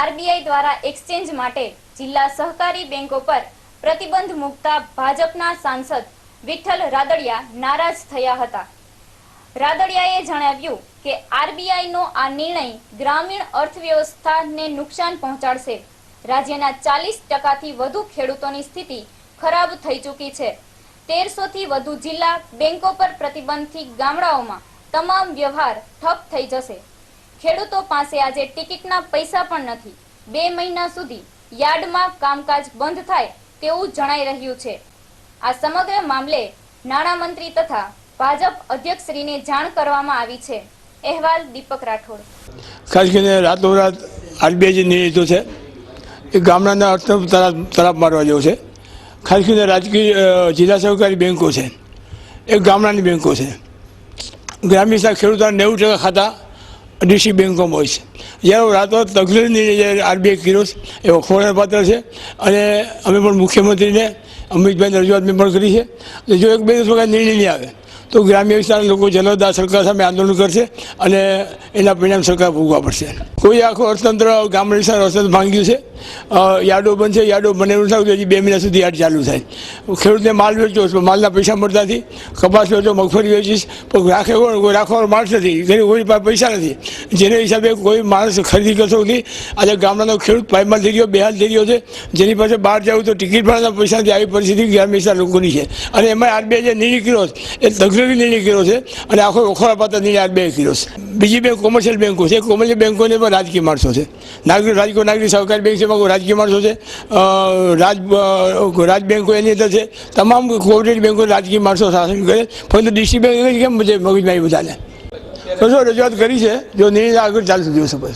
RBI દ્વારા exchange માટે જિલ્લા સહકારી બેંકો પર પ્રતિબંધ મૂકતા ભાજપના સાંસદ વિઠ્ઠલ રાદડિયા નારાજ થયા હતા. રાદડિયાએ જણાવ્યું કે આરબીઆઈનો આ નિર્ણય ગ્રામીણ અર્થવ્યવસ્થાને નુકસાન પહોંચાડશે. રાજ્યના ચાલીસ ટકાથી વધુ ખેડૂતોની સ્થિતિ ખરાબ થઈ ચૂકી છે. તેરસોથી વધુ જિલ્લા બેંકો પર પ્રતિબંધથી ગામડાઓમાં તમામ વ્યવહાર ઠપ થઈ જશે. ખેડૂતો પાસે આજે ટિકિટના પૈસા પણ નથી. બે મહિના સુધી યાર્ડમાં કામકાજ બંધ થાય તેવું જણાઈ રહ્યું છે. આ સમગ્ર મામલે નાણામંત્રી તથા ભાજપ અધ્યક્ષશ્રીને જાણ કરવામાં આવી છે. અહેવાલ દીપક રાઠોડ. ખાસ કરીને રાતોરાત આરબીઆઈ જે નિર્ણય છે, એ ગામડાના અર્થ તરફ તરફ મારવા જેવો છે. ખાસ કરીને રાજકીય જિલ્લા સહકારી બેન્કો છે. એ ગામડાની બેન્કો છે. વિસ્તાર ખેડૂતોના નેવું ટકા ખાતા ડીસી બેન્કોમાં હોય છે. જ્યારે રાતો તકલીફ નિર્ણય જે આરબીઆઈ કર્યો છે એ પાત્ર છે, અને અમે પણ મુખ્યમંત્રીને, અમિતભાઈને રજૂઆત મેં પણ કરી છે. જો એક બે દિવસ વખત નિર્ણય નહીં આવે, તો ગ્રામ્ય વિસ્તારના લોકો જનતા સરકાર સામે આંદોલન કરશે અને એના પરિણામ સરકાર ભોગવવા પડશે. કોઈ આખું અર્થતંત્ર, ગામડા વિસ્તાર અર્થતંત્ર ભાંગ્યું છે યાર્ડો બનશે છે યાર્ડો બને એવું થાય હજી બે મહિના સુધી યાર્ડ ચાલુ થાય. ખેડૂતને માલ વેચો તો માલના પૈસા મળતા નથી. કપાસ વેચો, મગફળી વેચીશ, પણ રાખે રાખવાનો માણસ નથી. ઘણી કોઈ પાસે પૈસા નથી. જેને હિસાબે કોઈ માણસ ખરીદી કરતો નથી. આજે ગામડાનો ખેડૂત પાયમાલ થઈ ગયો, બેહાલ થઈ ગયો છે. જેની પાસે બહાર જવું તો ટિકિટ ભાડાના પૈસા નથી આવી પરિસ્થિતિ ગ્રામ્ય વિસ્તાર લોકોની છે. અને એમાં આરબીઆઈ જે નિર્ણય કર્યો છે, એ તકલીફી નિર્ણય કર્યો છે અને આખો ઓખોરા પાત્ર નિર્ણય આરબીઆઈ કર્યો છે. બીજી બેંક કોમર્શિયલ બેંકો છે. કોમર્શિયલ બેંકોને પણ રાજકીય માણસો છે. નાગરિક રાજકીય નાગરિક સહકારી બેંક છે એમાં રાજકીય માણસો છે રાજ રાજ બેંકો એની અંદર છે, તમામ કોઓપરેટિવ બેંકો રાજકીય માણસો શાસન કરે. પરંતુ ડીસી બેંક કેમ છે મગજમાં તો બધાને રજૂઆત કરી છે, જો નિર્ણય આગળ ચાલશે દિવસો પછી.